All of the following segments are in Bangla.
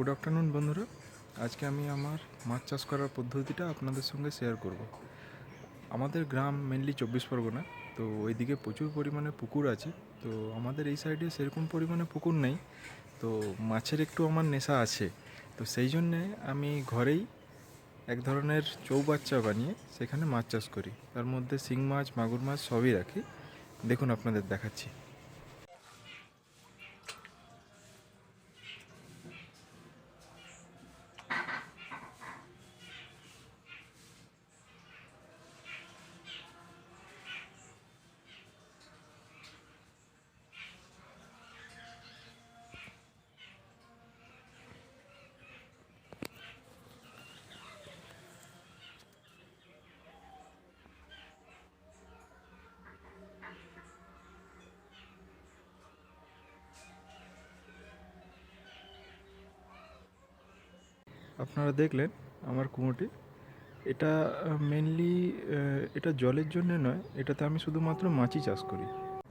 গুড আফটারনুন বন্ধুরা। আজকে আমি আমার মাছ চাষ করার পদ্ধতিটা আপনাদের সঙ্গে শেয়ার করব। আমাদের গ্রাম মেনলি চব্বিশ পরগনা, তো ওইদিকে প্রচুর পরিমাণে পুকুর আছে। তো আমাদের এই সাইডে সেরকম পরিমাণে পুকুর নেই। তো মাছের একটু আমার নেশা আছে। তো সেই জন্যে আমি ঘরেই এক ধরনের চৌবাচ্চা বানিয়ে সেখানে মাছ চাষ করি। তার মধ্যে শিং মাছ, মাগুর মাছ সবই রাখি। দেখুন আপনাদের দেখাচ্ছি। আপনারা দেখলেন আমার কুয়োটি এটা মেনলি এটা জলের জন্য নয়, এটাতে আমি শুধুমাত্র মাছই চাষ করি।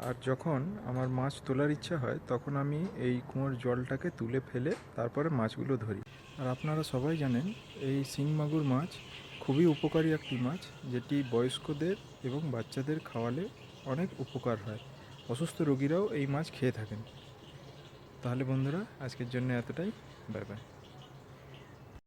আর যখন আমার মাছ তোলার ইচ্ছা হয়, তখন আমি এই কুয়োর জলটাকে তুলে ফেলে তারপরে মাছগুলো ধরি। আর আপনারা সবাই জানেন, এই শিং মাগুর মাছ খুবই উপকারী একটি মাছ, যেটি বয়স্কদের এবং বাচ্চাদের খাওয়ালে অনেক উপকার হয়। অসুস্থ রোগীরাও এই মাছ খেয়ে থাকেন। তাহলে বন্ধুরা, আজকের জন্য এতটাই। Bye bye.